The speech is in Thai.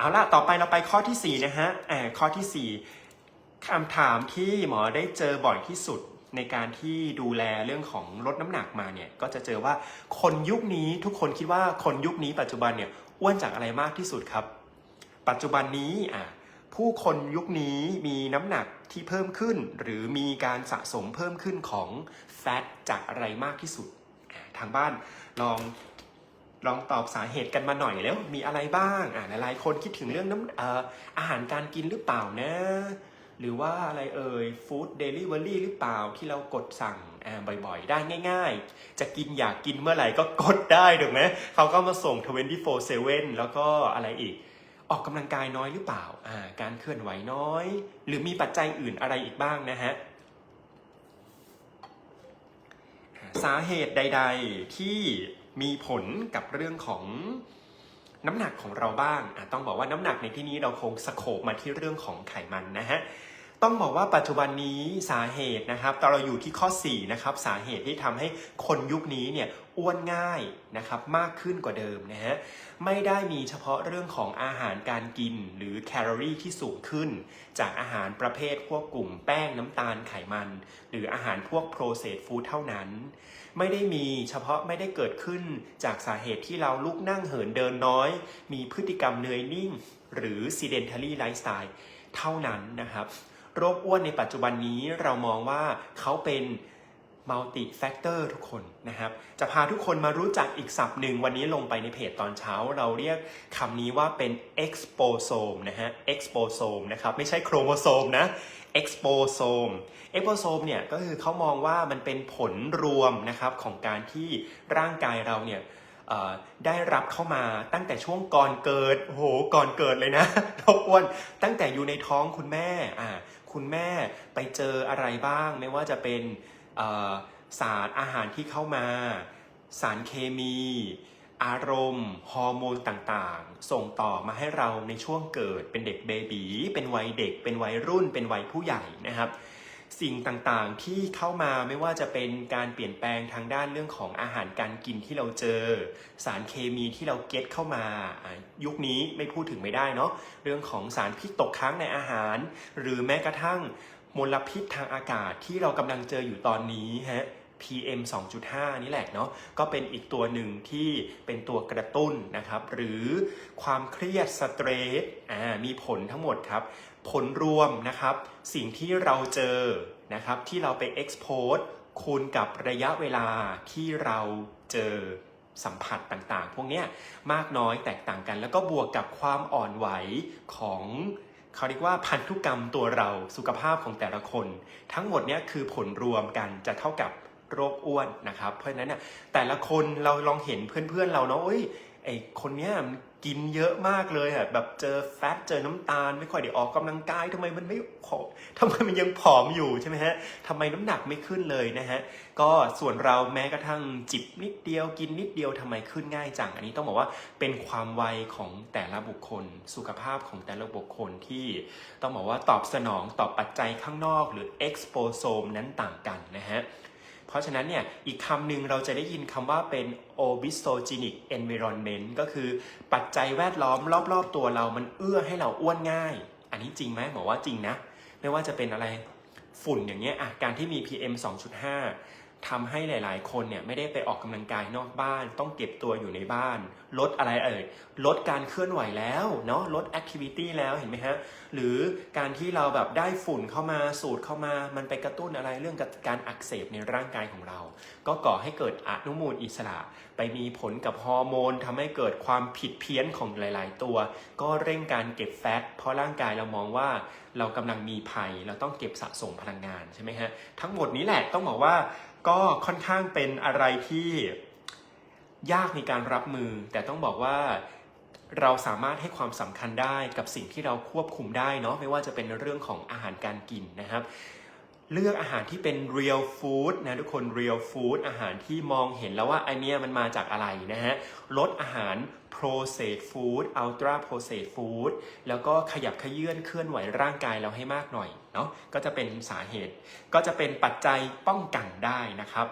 เอาล่ะต่อไปเราไปข้อที่ 4 นะฮะแอข้อทีสี่4คำถามที่หมอได้เจอบ่อยที่สุดในการที่ดูแลเรื่องของลดน้ำหนักมาเนี่ย ก็จะเจอว่าคนยุคนี้ทุกคนคิดว่าคนยุคนี้ปัจจุบันเนี่ยอ้วนจากอะไรมากที่สุดครับ ปัจจุบันนี้อะผู้คนยุคนี้มีน้ำหนักที่เพิ่มขึ้น หรือมีการสะสมเพิ่มขึ้นของแฟตจากอะไรมากที่สุด ทางบ้านลอง ลองตอบสาเหตุกันมาหน่อยแล้ว มีอะไรบ้างอ่าหลายๆคนคิดถึงเรื่องน้ำเอ่ออาหารการกินหรือเปล่านะ หรือว่าอะไรเอ่ยฟู้ดเดลิเวอรี่หรือเปล่าที่เรากดสั่งบ่อยๆ ได้ง่ายๆ จะกินอยากกินเมื่อไหร่ก็กดได้ถูกไหมเขาก็มาส่ง 24/7 แล้วก็อะไรอีก ออกกำลังกายน้อยหรือเปล่าอ่าการเคลื่อนไหวน้อย หรือมีปัจจัยอื่นอะไรอีกบ้างนะฮะสาเหตุใด ๆที่ มีผลกับเรื่องของน้ำหนักของเราบ้าง ต้องบอกว่าน้ำหนักในที่นี้เราคงสโคบมาที่เรื่องของไขมันนะฮะ ต้องบอกว่าปัจจุบันนี้สาเหตุนะครับตอนเราอยู่ที่ข้อ 4 นะครับ สาเหตุที่ทำให้คนยุคนี้เนี่ย อ้วนง่ายนะครับมากขึ้นกว่าเดิมนะฮะไม่ได้มีเฉพาะเรื่องของอาหารการกินหรือแคลอรี่ที่สูงขึ้น จากอาหารประเภทพวกกลุ่มแป้งน้ำตาลไขมัน หรืออาหารพวก processed food เท่านั้น ไม่ได้มีเฉพาะไม่ได้เกิดขึ้นจากสาเหตุที่เราลุกนั่งเหินเดินน้อย มีพฤติกรรมเนื่อยนิ่ง หรือ sedentary lifestyle เท่านั้นนะครับโรคอ้วนในปัจจุบันนี้เรามองว่าเขาเป็น multi factor ทุกคนนะครับ จะพาทุกคนมารู้จักอีกศัพท์หนึ่งวันนี้ลงไปในเพจตอนเช้า เราเรียกคำนี้ว่าเป็น exposome นะฮะ exposome นะครับ ไม่ใช่โครโมโซมนะ exposome exposome เนี่ยก็คือเขามองว่ามันเป็นผลรวมนะครับของการที่ร่างกายเราเนี่ยได้รับเข้ามาตั้งแต่ช่วงก่อนเกิดโหก่อนเกิดเลยนะทบอ้วนตั้งแต่อยู่ในท้องคุณแม่อ่าคุณแม่ไปเจออะไรบ้าง ไม่ว่าจะเป็น สารอาหารที่เข้ามา สารเคมี อารมณ์ ฮอร์โมนต่างๆ ส่งต่อมาให้เราในช่วงเกิดเป็นเด็กเบบีเป็นวัยเด็ก เป็นวัยรุ่น เป็นวัยผู้ใหญ่นะครับ สิ่งต่างๆที่เข้ามาไม่ว่าจะเป็นการเปลี่ยนแปลงทางด้านเรื่องของอาหารการกินที่เราเจอ สารเคมีที่เราเก็ตเข้ามา ยุคนี้ไม่พูดถึงไม่ได้เนาะเรื่องของสารพิษตกค้างในอาหาร หรือแม้กระทั่ง มลพิษทางอากาศที่เรากำลังเจออยู่ตอนนี้ฮะ PM 2.5 นี่แหละเนาะก็เป็นอีกตัวหนึ่งที่เป็นตัวกระตุ้นนะครับ หรือความเครียดสเตรสอ่ามีผลทั้งหมดครับ ผลรวมนะครับ สิ่งที่เราเจอนะครับ ที่เราไป expose คูณกับระยะเวลาที่เราเจอสัมผัสต่างๆ พวกนี้มากน้อยแตกต่างกัน แล้วก็บวกกับความอ่อนไหวของ เขาเรียกว่าพันธุกรรมตัวเราสุขภาพของแต่ละคน ทั้งหมดเนี้ยคือผลรวมกันจะเท่ากับโรคอ้วนนะครับ เพราะฉะนั้นเนี่ยแต่ละคนเราลองเห็นเพื่อนๆเราเนาะเอ้ยไอคนเนี้ย กินเยอะมากเลยอะแบบเจอแฟตเจอน้ำตาล ไม่ค่อยได้ออกกำลังกายทำไมมันไม่ผอมทำไมมันยังผอมอยู่ใช่ไหมฮะทำไมน้ำหนักไม่ขึ้นเลยนะฮะก็ส่วนเราแม้กระทั่งจิบนิดเดียวกินนิดเดียวทำไมขึ้นง่ายจังอันนี้ต้องบอกว่าเป็นความไวของแต่ละบุคคล สุขภาพของแต่ละบุคคลที่ต้องบอกว่าตอบสนองต่อปัจจัยข้างนอก หรือ exposome นั้นต่างกันนะฮะ เพราะฉะนั้นเนี่ยอีกคำหนึ่งเราจะได้ยินคำว่าเป็น obesogenic environment ก็คือปัจจัยแวดล้อมรอบ ๆ ตัวเรามันเอื้อให้เราอ้วนง่าย อันนี้จริงไหมหมอว่าจริงนะ ไม่ว่าจะเป็นอะไรฝุ่นอย่างเงี้ยอะการที่มี PM 2.5 ทำให้หลาย ๆ คนเนี่ยไม่ได้ไปออกกำลังกายนอกบ้าน ต้องเก็บตัวอยู่ในบ้าน ลดอะไรเอ่ยลดการเคลื่อนไหวแล้วเนาะลดแอคทิวิตี้แล้วเห็นไหมฮะหรือการที่เราแบบได้ฝุ่นเข้ามาสูดเข้ามา มันไปกระตุ้นอะไรเรื่องการอักเสบในร่างกายของเรา ก็ก่อให้เกิดอนุมูลอิสระ ไปมีผลกับฮอร์โมนทำให้เกิดความผิดเพี้ยนของหลาย ๆ ตัว ก็เร่งการเก็บแฟตเพราะร่างกายเรามองว่าเรากำลังมีภัย เราต้องเก็บสะสมพลังงานใช่ไหมฮะทั้งหมดนี้แหละต้องบอกว่า ก็ค่อนข้างเป็นอะไรที่ยากในการรับมือ แต่ต้องบอกว่าเราสามารถให้ความสำคัญได้กับสิ่งที่เราควบคุมได้เนาะไม่ว่าจะเป็นเรื่องของอาหารการกินนะครับ เลือกอาหารที่เป็น real food นะทุกคน real food อาหารที่มองเห็นแล้วว่าไอเนี้ยมันมาจากอะไรนะฮะ ลดอาหาร processed food ultra processed food แล้วก็ขยับขยื่นเคลื่อนไหวร่างกายเราให้มากหน่อยเนาะ ก็จะเป็นสาเหตุ ก็จะเป็นปัจจัยป้องกันได้นะครับ